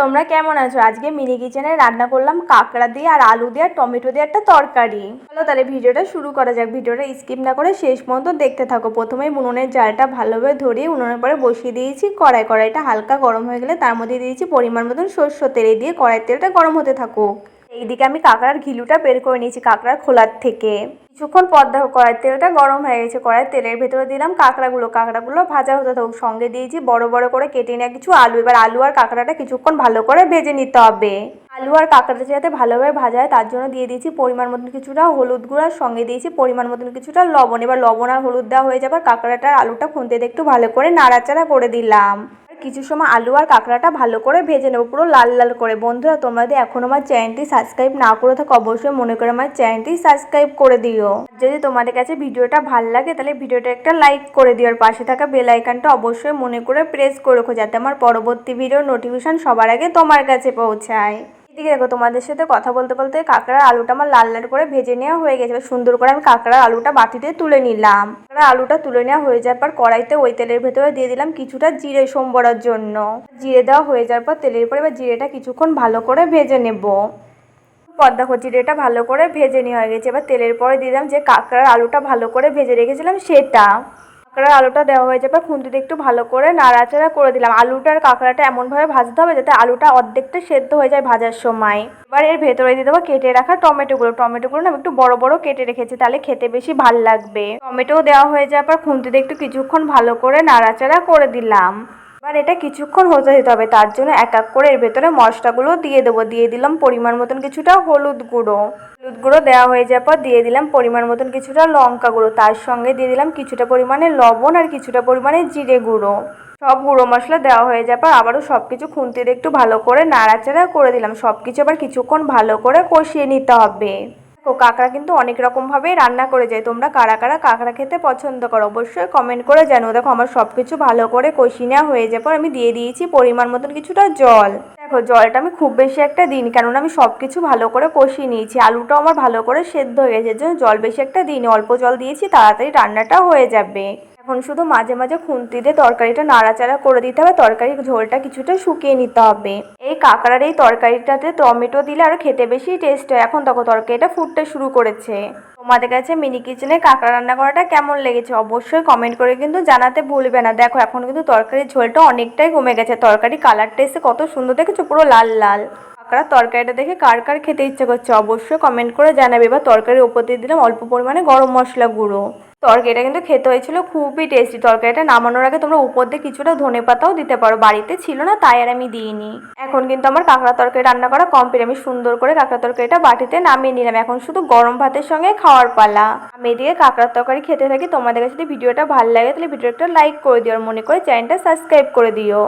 তোমরা কেমন আছো? আজকে মিনি কিচেনে রান্না করলাম কাঁকড়া দিয়ে আর আলু দিয়ে আর টমেটো দিয়ে একটা তরকারি। চলো তাহলে ভিডিওটা শুরু করা যাক। ভিডিওটা স্কিপ না করে শেষ পর্যন্ত দেখতে থাকো। প্রথমেই উনুনের জালটা ভালোভাবে ধরিয়ে উনুনের পরে বসিয়ে দিয়েছি কড়াই। কড়াইটা হালকা গরম হয়ে গেলে তার মধ্যে দিয়েছি পরিমাণ মতন সর্ষ তেল। দিয়ে কড়াই তেলটা গরম হতে থাকুক। এইদিকে আমি কাঁকড়ার ঘিলুটা বের করে নিয়েছি কাঁকড়ার খোলার থেকে। কিছুক্ষণ পর দেখো কড়াই তেলটা গরম হয়ে গেছে। কড়াই তেলের ভেতরে দিলাম কাঁকড়াগুলো। কাঁকড়াগুলো ভাজা হতে থাকুক। সঙ্গে দিয়েছি বড় বড় করে কেটে নেওয়া কিছু আলু। এবার আলু আর কাঁকড়াটা কিছুক্ষণ ভালো করে ভেজে নিতে হবে। আলু আর কাঁকড়াটা যাতে ভালোভাবে ভাজা হয়, তার জন্য দিয়ে দিয়েছি পরিমাণ মতন কিছুটা হলুদ গুঁড়া। সঙ্গে দিয়েছি পরিমাণ মতন কিছুটা লবণ। এবার লবণ আর হলুদ দেওয়া হয়ে যাবার কাঁকড়াটা আর আলুটা দিয়ে একটু ভালো করে নাড়াচাড়া করে দিলাম। কিছু সময় আলু আর কাঁকড়াটা ভালো করে ভেজে নেব, পুরো লাল লাল করে। বন্ধুরা তোমরা যদি এখনও আমার চ্যানেলটি সাবস্ক্রাইব না করে থাকো, অবশ্যই মনে করে আমার চ্যানেলটি সাবস্ক্রাইব করে দিও। যদি তোমাদের কাছে ভিডিওটা ভালো লাগে, তাহলে ভিডিওটা একটা লাইক করে দিও, আর পাশে থাকা বেল আইকনটা অবশ্যই মনে করে প্রেস করে রাখো, যাতে আমার পরবর্তী ভিডিও নোটিফিকেশন সবার আগে তোমার কাছে পৌঁছায়। এদিকে দেখো, তোমাদের সাথে কথা বলতে বলতে কাঁকড়ার আলুটা আমার লাল লাল করে ভেজে নেওয়া হয়ে গেছে। এবার সুন্দর করে আমি কাঁকড়ার আলুটা বাটিতে তুলে নিলাম। কাঁকড়ার আলুটা তুলে নেওয়া হয়ে যাওয়ার পর কড়াইতে ওই তেলের ভেতরে দিয়ে দিলাম কিছুটা জিরে সোমবরার জন্য। জিরে দেওয়া হয়ে যাওয়ার পর তেলের পরে এবার জিরেটা কিছুক্ষণ ভালো করে ভেজে নেব। পদ্মা জিরেটা ভালো করে ভেজে নেওয়া হয়ে গেছে। এবার তেলের পরে দিলাম যে কাঁকড়ার আলুটা ভালো করে ভেজে রেখেছিলাম সেটা। কাঁকড়ার আলুটা দেওয়া হয়ে যাবে, খুন্তিতে একটু ভালো করে নাড়াচাড়া করে দিলাম। আলুটা আর কাঁকড়াটা এমনভাবে ভাজতে হবে যাতে আলুটা অর্ধেকটা সেদ্ধ হয়ে যায় ভাজার সময়। এবার এর ভেতরে দিয়ে দেবো কেটে রাখা টমেটোগুলো। টমেটোগুলো না একটু বড় বড় কেটে রেখেছি, তাহলে খেতে বেশি ভালো লাগবে। টমেটো দেওয়া হয়ে যাওয়ার পর খুন্তিতে একটু কিছুক্ষণ ভালো করে নাড়াচাড়া করে দিলাম। এবার এটা কিছুক্ষণ হতে দিতে হবে, তার জন্য এক এক করে এর ভেতরে মশলাগুলো দিয়ে দেবো। দিয়ে দিলাম পরিমাণ মতন কিছুটা হলুদ গুঁড়ো। হলুদ গুঁড়ো দেওয়া হয়ে যাওয়ার পর দিয়ে দিলাম পরিমাণ মতন কিছুটা লঙ্কা গুঁড়ো তার সঙ্গে দিয়ে দিলাম কিছুটা পরিমাণে লবণ আর কিছুটা পরিমাণে জিরে গুঁড়ো। সব গুঁড়ো মশলা দেওয়া হয়ে যাওয়ার পর আবারও সব কিছু খুন্তিতে একটু ভালো করে নাড়াচাড়া করে দিলাম। সব কিছু আবার কিছুক্ষণ ভালো করে কষিয়ে নিতে হবে। দেখো, কাঁকড়া কিন্তু অনেক রকমভাবেই রান্না করে যায়। তোমরা কারা কারা কাঁকড়া খেতে পছন্দ করো অবশ্যই কমেন্ট করে জানো দেখো, আমার সব কিছু ভালো করে কষিয়ে নেওয়া হয়ে যাওয়ার পর আমি দিয়ে দিয়েছি পরিমাণ মতন কিছুটা জল। দেখো, জলটা আমি খুব বেশি একটা দিন কেননা আমি সব কিছু ভালো করে কষিয়ে নিয়েছি। আলুটাও আমার ভালো করে সেদ্ধ হয়ে গেছে জন্য জল বেশি একটা দিইনি। অল্প জল দিয়েছি, তাড়াতাড়ি রান্নাটা হয়ে যাবে। এখন শুধু মাঝে মাঝে খুন্তি দিয়ে তরকারিটা নাড়াচাড়া করে দিতে হবে, তরকারির ঝোলটা কিছুটা শুকিয়ে নিতে হবে। এই কাঁকড়ার এই তরকারিটাতে টমেটো দিলে আরও খেতে বেশি টেস্ট হয়। এখন তখন তরকারিটা ফুটতে শুরু করেছে। তোমাদের কাছে মিনি কিচেনে কাঁকড়া রান্না করাটা কেমন লেগেছে অবশ্যই কমেন্ট করে কিন্তু জানাতে ভুলবে না। দেখো, এখন কিন্তু তরকারির ঝোলটা অনেকটাই কমে গেছে। তরকারি কালারটা এসে কত সুন্দর দেখেছ? পুরো লাল লাল। কাঁকড়া তরকারিটা দেখে কার কার খেতে ইচ্ছে করছে অবশ্যই কমেন্ট করে জানাবে। বা তরকারির উপর দিয়ে দিলাম অল্প পরিমাণে গরম মশলা গুঁড়ো। তরকারিটা কিন্তু খেতে হয়েছিল, খুবই টেস্টি তরকারিটা। নামানোর আগে তোমরা উপর দিয়ে কিছুটা ধনে পাতাও দিতে পারো, বাড়িতে ছিল না, তাই আর আমি দিইনি। এখন কিন্তু আমার কাঁকড়া তরকারি রান্না করা কমপ্লিট আমি সুন্দর করে কাঁকড়া তরকারিটা বাটিতে নামিয়ে নিলাম। এখন শুধু গরম ভাতের সঙ্গে খাওয়ার পালা। আমি এদিকে কাঁকড়ার তরকারি খেতে থাকি, তোমাদের কাছে যদি ভিডিওটা ভালো লাগে, তাহলে ভিডিওটা লাইক করে দিও, আর মনে করে চ্যানেলটা সাবস্ক্রাইব করে দিও।